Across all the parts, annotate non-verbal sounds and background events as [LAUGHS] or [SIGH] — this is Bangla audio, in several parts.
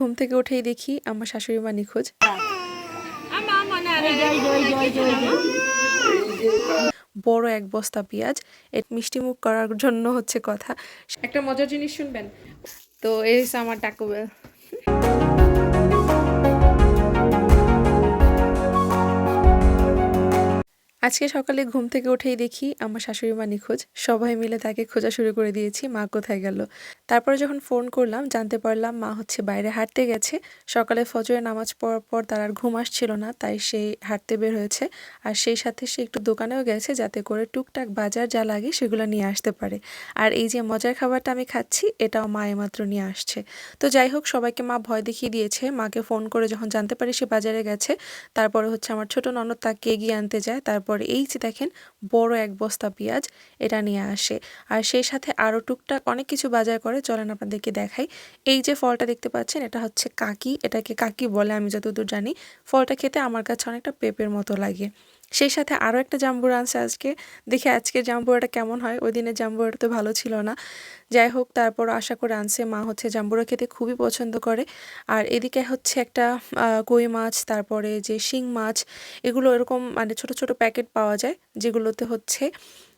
ঘুম থেকে উঠেই দেখি আমার শাশুড়ি মা নিখোঁজ। বড় এক বস্তা পেঁয়াজ, এর মিষ্টি মুখ করার জন্য হচ্ছে কথা। একটা মজার জিনিস শুনবেন? তো এই আমার টাকুবেল আজকে সকালে ঘুম থেকে উঠেই দেখি আমার শাশুড়ি মা নিখোঁজ। সবাই মিলে তাকে খোঁজা শুরু করে দিয়েছি, মা কোথায় গেল? তারপরে যখন ফোন করলাম, জানতে পারলাম মা হচ্ছে বাইরে হাঁটতে গেছে। সকালে ফজরের নামাজ পড়ার পর তার আর ঘুম আসছিল না, তাই সে হাঁটতে বের হয়েছে। আর সেই সাথে সে একটু দোকানেও গেছে, যাতে করে টুকটাক বাজার যা লাগে সেগুলো নিয়ে আসতে পারে। আর এই যে মজার খাবারটা আমি খাচ্ছি, এটাও মা মাত্র নিয়ে আসছে। তো যাই হোক, সবাইকে মা ভয় দেখিয়ে দিয়েছে। মাকে ফোন করে যখন জানতে পারি সে বাজারে গেছে, তারপরে হচ্ছে আমার ছোট ননদ তাকে এগিয়ে আনতে যায়, তারপরে এই যে দেখেন, বড় এক বস্তা পেঁয়াজ এটা নিয়ে আসে। আর সেই সাথে আরও টুকটাক অনেক কিছু বাজার করে, চলেন আপনাদেরকে দেখাই। এই যে ফলটা দেখতে পাচ্ছেন, এটা হচ্ছে কাকি। এটাকে কাকি বলে, আমি যতদূর জানি, ফলটা খেতে আমার কাছে অনেকটা পেঁপের মতো লাগে। সেই সাথে আরও একটা জাম্বুরা আনছে আজকে। দেখি আজকে জাম্বুরাটা কেমন হয়? ওই দিনের জাম্বুরাটা তো ভালো ছিল না। যাই হোক, তারপর আশা করে আনছে। মা হচ্ছে জাম্বুরা খেতে খুবই পছন্দ করে। আর এদিকে হচ্ছে একটা কই মাছ, তারপরে যে শিং মাছ, এগুলো এরকম মানে ছোট ছোট প্যাকেট পাওয়া যায়, যেগুলোতে হচ্ছে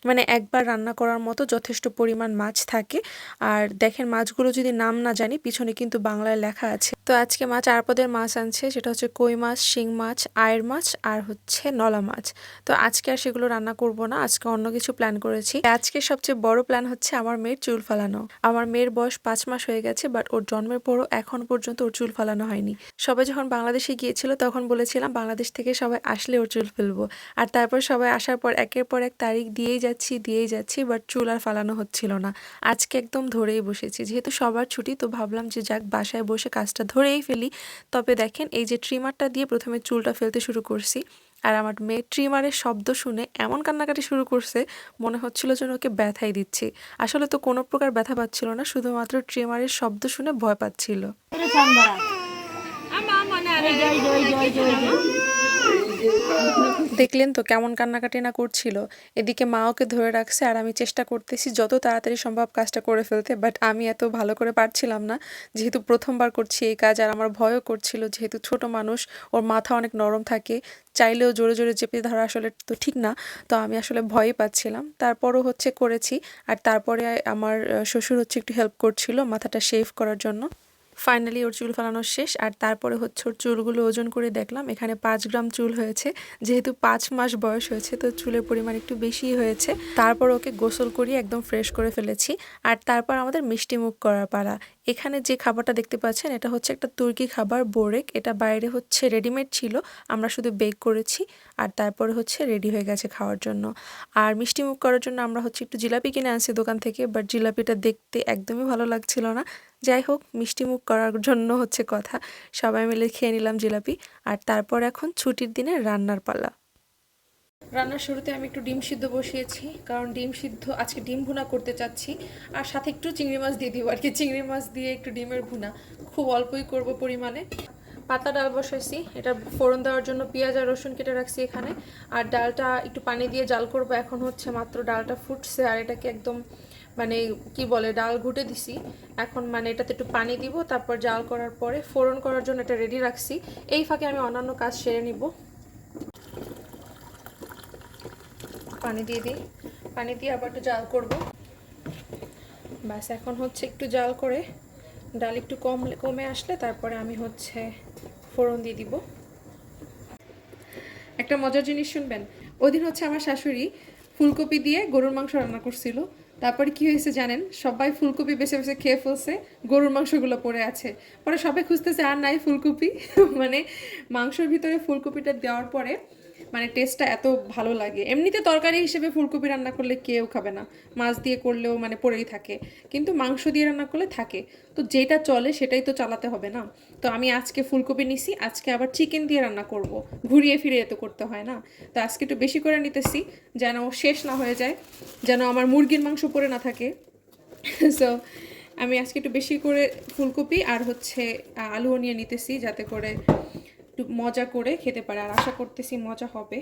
মানে একবার রান্না করার মতো যথেষ্ট পরিমাণ মাছ থাকে। আর দেখেন মাছগুলো যদি নাম না জানি, পিছনে কিন্তু বাংলায় লেখা আছে। তো আজকে মাছ চার পদের মাছ আনছে, সেটা হচ্ছে কই মাছ, শিং মাছ, আয়ের মাছ আর হচ্ছে নলা মাছ। তো আজকে আর সেগুলো রান্না করব না, আজকে অন্য কিছু প্ল্যান করেছি। আজকে সবচেয়ে বড় প্ল্যান হচ্ছে আমার মেয়ের চুল ফালানো। আমার মেয়ের বয়স পাঁচ মাস হয়ে গেছে বাট ওর জন্মের পরও এখন পর্যন্ত ওর চুল ফালানো হয়নি। সবাই যখন বাংলাদেশে গিয়েছিল, তখন বলেছিলাম, বাংলাদেশ থেকে সবাই আসলে ওর চুল ফেলব। আর তারপর সবাই আসার পর, একের পর এক তারিখ দিয়েই যাচ্ছি, দিয়েই যাচ্ছি বাট চুল আর ফালানো হচ্ছিল না। আজকে একদম ধরেই বসেছি। যেহেতু সবার ছুটি, তো ভাবলাম যে যাক, বাসায় বসে কাজটা ধরেই ফেলি। তবে দেখেন, এই যে ট্রিমারটা দিয়ে প্রথমে চুলটা ফেলতে শুরু করছি, আর আমার মেয়ে ট্রিমারের শব্দ শুনে এমন কান্নাকাটি শুরু করছে, মনে হচ্ছিল যেন ওকে ব্যথাই দিচ্ছি। আসলে তো কোনো প্রকার ব্যথা পাচ্ছিল না, শুধুমাত্র ট্রিমারের শব্দ শুনে ভয় পাচ্ছিল। দেখলেন তো কেমন কান্নাকাটি না করছিল। এদিকে মা ওকে ধরে রাখছে আর আমি চেষ্টা করতেছি যত তাড়াতাড়ি সম্ভব কাজটা করে ফেলতে বাট আমি এত ভালো করে পারছিলাম না। যেহেতু প্রথমবার করছি এই কাজ আর আমার ভয়ও করছিল, যেহেতু ছোট মানুষ, ওর মাথা অনেক নরম থাকে, চাইলেও জোরে জোরে চেপে ধরা আসলে তো ঠিক না, তো আমি আসলে ভয়ই পাচ্ছিলাম। তারপরও হচ্ছে করেছি, আর তারপরে আমার শ্বশুর হচ্ছে একটু হেল্প করছিল মাথাটা শেভ করার জন্য। ফাইনালি ওর চুল ফালানো শেষ, আর তারপরে হচ্ছে ওর চুলগুলো ওজন করে দেখলাম, এখানে পাঁচ গ্রাম চুল হয়েছে। যেহেতু পাঁচ মাস বয়স হয়েছে, তো চুলের পরিমাণ একটু বেশি হয়েছে। তারপর ওকে গোসল করিয়ে একদম ফ্রেশ করে ফেলেছি। আর তারপর আমাদের মিষ্টি মুখ করার পালা। এখানে যে খাবারটা দেখতে পাচ্ছেন, এটা হচ্ছে একটা তুর্কি খাবার, বোরেক। এটা বাইরে হচ্ছে রেডিমেড ছিল, আমরা শুধু বেক করেছি আর তারপরে হচ্ছে রেডি হয়ে গেছে খাওয়ার জন্য। আর মিষ্টি মুখ করার জন্য আমরা হচ্ছে একটু জিলাপি কিনে আনছি দোকান থেকে বাট জিলাপিটা দেখতে একদমই ভালো লাগছিল না। যাই হোক, মিষ্টি মুখ করার জন্য হচ্ছে কথা। সবাই মিলে খেয়ে নিলাম জিলাপি। আর তারপর এখন ছুটির দিনে রান্নার পালা। রান্নার শুরুতে আমি একটু ডিম সিদ্ধ বসিয়েছি, কারণ ডিম সিদ্ধ, আজকে ডিম ভুনা করতে চাচ্ছি। আর সাথে একটু চিংড়ি মাছ দিয়ে দিব আর কি চিংড়ি মাছ দিয়ে একটু ডিমের ভুনা। খুব অল্পই করব পরিমাণে। পাতা ডাল বসাইছি। এটা ফোড়ন দেওয়ার জন্য পেঁয়াজ আর রসুন কেটে রাখছি এখানে। আর ডালটা একটু পানি দিয়ে জাল করব। এখন হচ্ছে মাত্র ডালটা ফুটছে আর এটাকে একদম মানে কি বলে, ডাল ঘুটে দিছি। এখন মানে এটাতে একটু পানি দিব, তারপর জাল করার পরে ফোড়ন করার জন্য এটা রেডি রাখছি। এই ফাঁকে আমি অন্যান্য কাজ সেরে নিব। পানি দিয়ে দিই। পানি দিয়ে আবার একটু জাল করব। ব্যাস, এখন হচ্ছে একটু জাল করে ডাল একটু কম কমে আসলে তারপরে আমি হচ্ছে ফোড়ন দিয়ে দিব। একটা মজার জিনিস শুনবেন ওই হচ্ছে আমার শাশুড়ি ফুলকপি দিয়ে গরুর মাংস রান্না করছিল। তারপরে কি হয়েছে জানেন, সবাই ফুলকপি বেছে বেছে খেয়ে ফেলছে, গরুর মাংসগুলো পড়ে আছে। পরে সবাই খুঁজতেছে আর নাই ফুলকপি। [LAUGHS] মানে মাংসর ভিতরে ফুলকপিটা দেওয়ার পরে মানে টেস্টটা এত ভালো লাগে। এমনিতে তরকারি হিসেবে ফুলকপি রান্না করলে কেউ খাবে না। মাছ দিয়ে করলেও মানে পড়েই থাকে। কিন্তু মাংস দিয়ে রান্না করলে থাকে। তো যেটা চলে সেটাই তো চালাতে হবে না? তো আমি আজকে ফুলকপি নিছি, আজকে আবার চিকেন দিয়ে রান্না করব। ঘুরিয়ে ফিরিয়ে তো করতে হয় না। তো আজকে একটু বেশি করে নিতেছি, যেন শেষ না হয়ে যায়, যেন আমার মুরগির মাংস পড়ে না থাকে। [LAUGHS] সো আমি আজকে একটু বেশি করে ফুলকপি আর হচ্ছে আলুও নিয়ে নিতেছি, যাতে করে একটু মজা করে খেতে পারে, আর আশা করতেছি মজা হবে,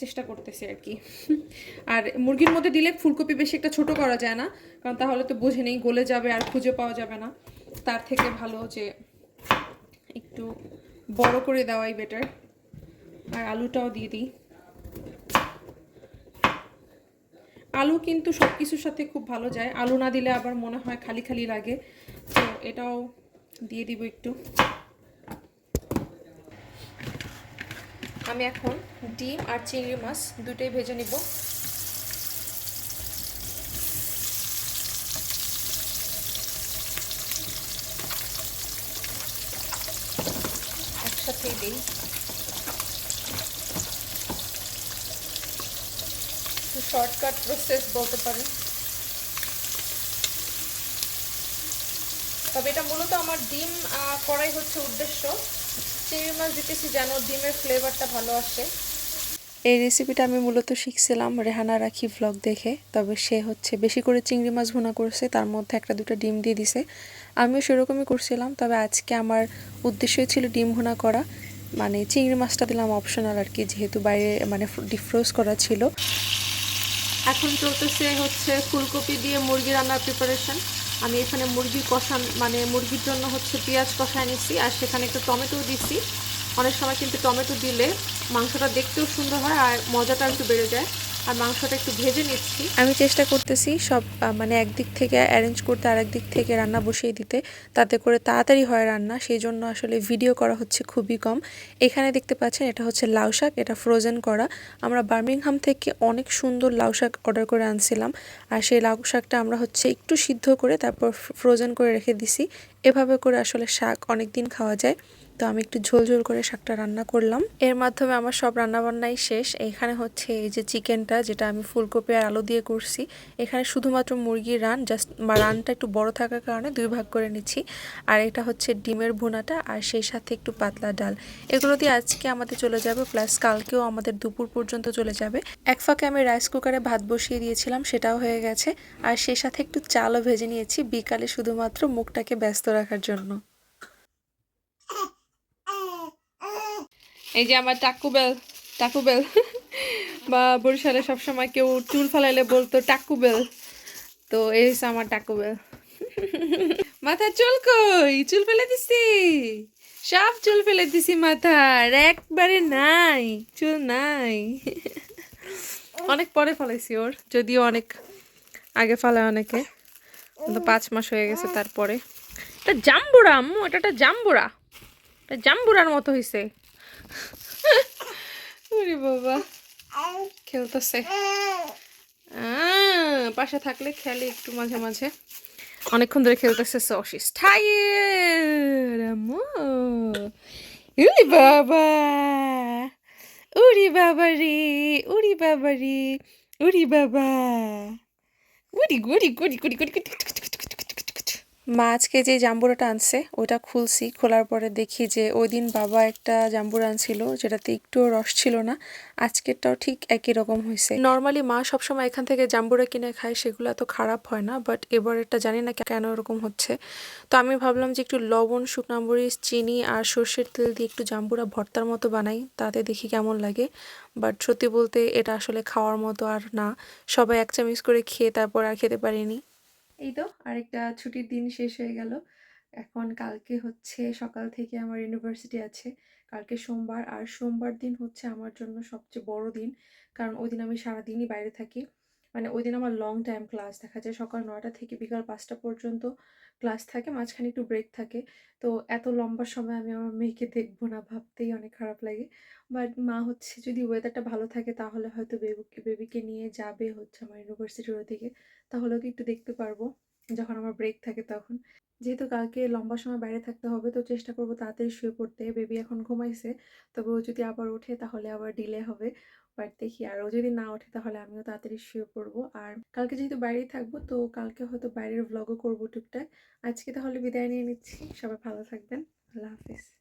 চেষ্টা করতেছি আর কি। আর মুরগির মধ্যে দিলে ফুলকপি বেশি একটা ছোট করা যায় না, কারণ তাহলে তো বোঝে নেই, গলে যাবে আর খুঁজে পাওয়া যাবে না। তার থেকে ভালো যে একটু বড় করে দেওয়াই বেটার আর আলুটাও দিয়ে দিই। আলু কিন্তু সব কিছুর সাথে খুব ভালো যায়। আলু না দিলে আবার মনে হয় খালি খালি লাগে। তো এটাও দিয়ে দিব একটু। আমি এখন ডিম আর চিংড়ি মাছ দুটোই ভেজে নিব। একসাথেই দিই। শর্টকাট প্রসেস বলতে পারেন। তবে এটা মূলত আমার ডিম করাই হচ্ছে উদ্দেশ্য। চিংড়ি মাছ দিতেছি যেন ডিমের ফ্লেভারটা ভালো আসে। এই রেসিপিটা আমি মূলত শিখছিলাম রেহানা রাখি ভ্লগ দেখে, তবে সে হচ্ছে বেশি করে চিংড়ি মাছ ভুনা করছে, তার মধ্যে একটা দুটো ডিম দিয়ে দিছে। আমিও সেরকমই করছিলাম, তবে আজকে আমার উদ্দেশ্যই ছিল ডিম ভুনা করা। মানে চিংড়ি মাছটা দিলাম অপশনাল আর কি, যেহেতু বাইরে মানে ডিফ্রোজ করা ছিল। এখন চলতেছে হচ্ছে ফুলকপি দিয়ে মুরগি রান্নার প্রিপারেশন আমি এখানে মুরগি কষান মানে মুরগির জন্য হচ্ছে পেঁয়াজ কষায় নিচ্ছি আর সেখানে একটু টমেটো দিচ্ছি অনেক সময় কিন্তু টমেটো দিলে মাংসটা দেখতেও সুন্দর হয় আর মজাটা একটু বেড়ে যায়। আর মাংসটা একটু ভেজে নিচ্ছি। আমি চেষ্টা করতেছি সব মানে একদিক থেকে অ্যারেঞ্জ করতে আর একদিক থেকে রান্না বসিয়ে দিতে, তাতে করে তাড়াতাড়ি হয় রান্না, সেই জন্য আসলে ভিডিও করা হচ্ছে খুবই কম। এখানে দেখতে পাচ্ছেন এটা হচ্ছে লাউ শাক, এটা ফ্রোজেন করা। আমরা বার্মিংহাম থেকে অনেক সুন্দর লাউ শাক অর্ডার করে আনছিলাম, আর সেই লাউ শাকটা আমরা হচ্ছে একটু সিদ্ধ করে তারপর ফ্রোজেন করে রেখে দিছি। এভাবে করে আসলে শাক অনেক দিন খাওয়া যায়। তো আমি একটু ঝোল ঝোল করে শাকটা রান্না করলাম। এর মাধ্যমে আমার সব রান্নাবান্নাই শেষ। এখানে হচ্ছে এই যে চিকেনটা, যেটা আমি ফুলকপি আর আলু দিয়ে করছি। এখানে শুধুমাত্র মুরগির রান, জাস্ট রানটা একটু বড় থাকার কারণে দুই ভাগ করে নিচ্ছি। আর এটা হচ্ছে ডিমের ভুনাটা আর সেই সাথে একটু পাতলা ডাল। এগুলো দিয়ে আজকে আমাদের চলে যাবে, প্লাস কালকেও আমাদের দুপুর পর্যন্ত চলে যাবে। এক ফাঁকে আমি রাইস কুকারে ভাত বসিয়ে দিয়েছিলাম, সেটাও হয়ে গেছে। আর সেই সাথে একটু চালও ভেজে নিয়েছি, বিকালে শুধুমাত্র মুখটাকে ব্যস্ত রাখার জন্য। এই যে আমার টাকু বেল টাকু বেল বা বরিশালে সবসময় কেউ চুল ফালাইলে বলতো টাকু বেল তো এই হচ্ছে আমার টাকু বেল [LAUGHS] মাথা চুল কই? চুল ফেলে দিছি। সব চুল ফেলে দিছি মাথার একবারে নাই, চুল নাই। [LAUGHS] অনেক পরে ফেলাইছি ওর, যদিও অনেক আগে ফেলায় অনেকে। কিন্তু পাঁচ মাস হয়ে গেছে তারপরে। এটা জাম্বুরা, আম্মু, এটা একটা জাম্বুরা। এটা জাম্বুরার মতো হয়েছে ওরে বাবা। খেলতেছে। পাশে থাকলে খেলে একটু মাঝে মাঝে। অনেকক্ষণ ধরে খেলতেছে উরি বাবা। উরি বাবা রে, উরি বাবা রে, উরি বাবা। গুড়ি গুড়ি গুড়ি গুড়ি গুড়ি মা আজকে যে জাম্বুরাটা আনছে, ওটা খুলছি, খোলার পরে দেখি যে ওই দিন বাবা একটা জাম্বুরা আনছিল, যেটাতে একটুও রস ছিল না। আজকেরটাও ঠিক একই রকম হয়েছে। নর্মালি মা সবসময় এখান থেকে জাম্বুরা কিনে খায়, সেগুলো এত খারাপ হয় না বাট এবারেরটা জানি না কেন এরকম হচ্ছে। তো আমি ভাবলাম যে একটু লবণ, শুকনো মরিচ, চিনি আর সর্ষের তেল দিয়ে একটু জাম্বুরা ভর্তার মতো বানাই, তাতে দেখি কেমন লাগে। বাট সত্যি বলতে এটা আসলে খাওয়ার মতো আর না। সবাই এক চামচ করে খেয়ে তারপর আর খেতে পারিনি। এই তো আরেকটা ছুটির দিন শেষ হয়ে গেল। এখন কালকে হচ্ছে সকাল থেকে আমার ইউনিভার্সিটি আছে। কালকে সোমবার, আর সোমবার দিন হচ্ছে আমার জন্য সবচেয়ে বড় দিন। কারণ ওই দিন আমি সারাদিনই বাইরে থাকি। মানে ওই দিন আমার লং টাইম ক্লাস দেখা যায়। সকাল নয়টা থেকে বিকাল পাঁচটা পর্যন্ত ক্লাস থাকে, মাঝখানে একটু ব্রেক থাকে। তো এত লম্বা সময় আমি আমার মেয়েকে দেখব না, ভাবতেই অনেক খারাপ লাগে। বাট মা হচ্ছে, যদি ওয়েদারটা ভালো থাকে, তাহলে হয়তো বেবিকে বেবিকে নিয়ে যাবে হচ্ছে আমার ইউনিভার্সিটির ওদিকে। তাহলেও ওকে একটু দেখতে পারব, যখন আমার ব্রেক থাকে তখন। যেহেতু কালকে লম্বা সময় বাইরে থাকতে হবে, তো চেষ্টা করব তাড়াতাড়ি শুয়ে পড়তে। বেবি এখন ঘুমাইছে, তবে ও যদি আবার ওঠে তাহলে আবার ডিলে হবে। বাট দেখি, আর ও যদি না ওঠে তাহলে আমিও তাড়াতাড়ি শুয়ে পড়ব। আর কালকে যেহেতু বাইরেই থাকব, তো কালকে হয়তো বাইরের ব্লগও করব টুকটাক। আজকে তাহলে বিদায় নিয়ে নিচ্ছি। সবাই ভালো থাকবেন। আল্লাহ হাফিজ।